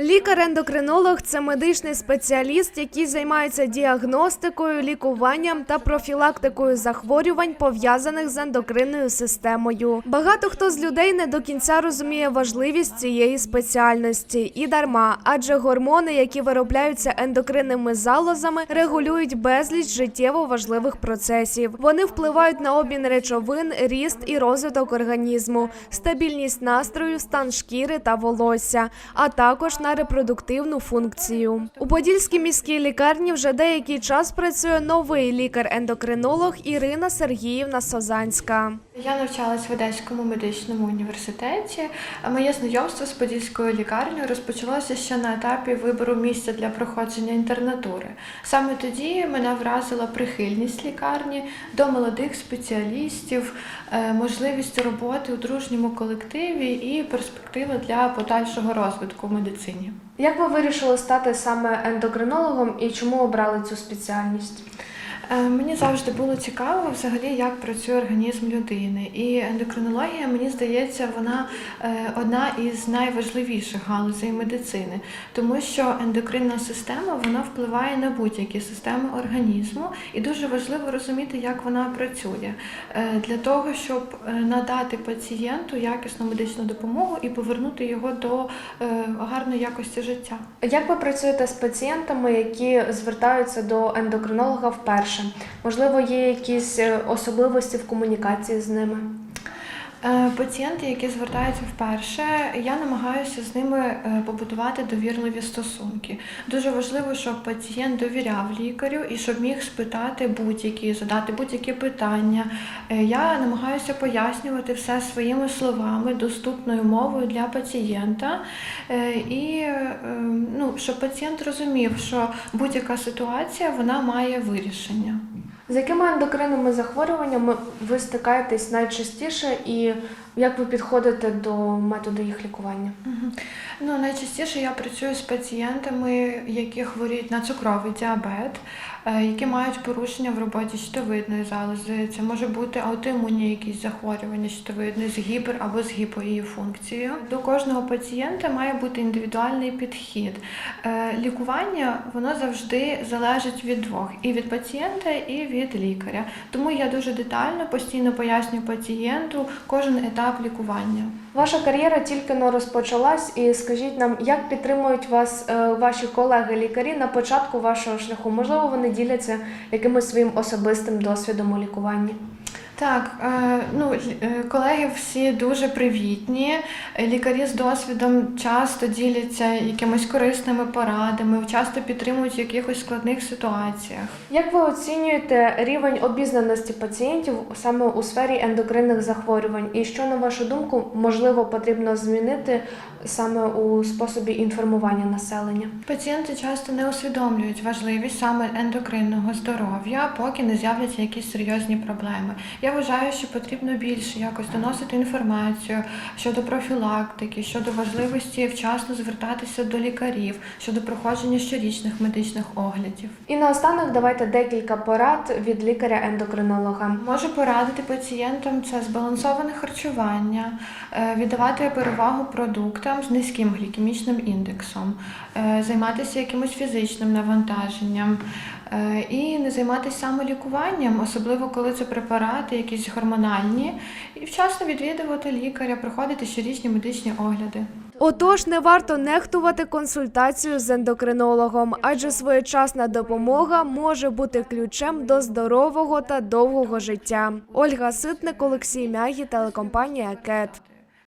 Лікар-ендокринолог це медичний спеціаліст, який займається діагностикою, лікуванням та профілактикою захворювань, пов'язаних з ендокринною системою. Багато хто з людей не до кінця розуміє важливість цієї спеціальності і дарма, адже гормони, які виробляються ендокринними залозами, регулюють безліч життєво важливих процесів. Вони впливають на обмін речовин, ріст і розвиток організму, стабільність настрою, стан шкіри та волосся, а також на репродуктивну функцію. У Подільській міській лікарні вже деякий час працює новий лікар-ендокринолог Ірина Сергіївна Созанська. Я навчалась в Одеському медичному університеті. Моє знайомство з подільською лікарнею розпочалося ще на етапі вибору місця для проходження інтернатури. Саме тоді мене вразила прихильність лікарні до молодих спеціалістів, е, можливість роботи у дружньому колективі і перспективи для подальшого розвитку в медицині. Як ви вирішили стати саме ендокринологом і чому обрали цю спеціальність? Е, Мені завжди було цікаво взагалі, як працює організм людини. І ендокринологія, мені здається, вона е, одна із найважливіших галузей медицини, тому що ендокринна система вона впливає на будь-які системи організму, і дуже важливо розуміти, як вона працює е, для того, щоб надати пацієнту якісну медичну допомогу і повернути його до гарної якості життя. Як ви працюєте з пацієнтами, які звертаються до ендокринолога вперше? Можливо, є якісь е, особливості в комунікації з ними? Е, Пацієнти, які звертаються вперше, я намагаюся з ними е, побудувати довірливі стосунки. Дуже важливо, щоб пацієнт довіряв лікарю і щоб міг спитати будь-які, задати будь-які питання. Е, Я намагаюся пояснювати все своїми словами, доступною мовою для пацієнта, і е, ну, щоб пацієнт розумів, що будь-яка ситуація вона має вирішення. З якими ендокринними захворюваннями ви стикаєтесь найчастіше? І як ви підходите до методу їх лікування? Ну, найчастіше я працюю з пацієнтами, які хворіють на цукровий діабет, е, які мають порушення в роботі щитовидної залози. Це може бути аутоімунні якісь захворювання щитовидної з гіпер або з гіпоїї функцією. До кожного пацієнта має бути індивідуальний підхід. Е, Лікування воно завжди залежить від двох і від пацієнта, і від лікаря. Тому я дуже детально постійно пояснюю пацієнту кожен етап лікування. Ваша кар'єра тільки но розпочалась, і скажіть нам, як підтримують вас е, ваші колеги-лікарі на початку вашого шляху? Можливо, вони діляться якимось своїм особистим досвідом у лікуванні? Так, е, ну е, колеги всі дуже привітні. Лікарі з досвідом часто діляться якимись корисними порадами, часто підтримують в якихось складних ситуаціях. Як ви оцінюєте рівень обізнаності пацієнтів саме у сфері ендокринних захворювань? І що, на вашу думку, можливо потрібно змінити саме у способі інформування населення? Пацієнти часто не усвідомлюють важливість саме ендокринного здоров'я, поки не з'являться якісь серйозні проблеми. Я вважаю, що потрібно більше якось доносити інформацію щодо профілактики, щодо важливості вчасно звертатися до лікарів, щодо проходження щорічних медичних оглядів. І наостанок давайте декілька порад від лікаря-ендокринолога. Можу порадити пацієнтам це збалансоване харчування, е, віддавати перевагу продуктам з низьким глікемічним індексом, е, займатися якимось фізичним навантаженням е, і не займатися самолікуванням, особливо коли це препарати, якісь гормональні, і вчасно відвідувати лікаря, проходити щорічні медичні огляди. Отож, не варто нехтувати консультацію з ендокринологом, адже своєчасна допомога може бути ключем до здорового та довгого життя. Ольга Ситник, Олексій Мягі, телекомпанія КЕТ.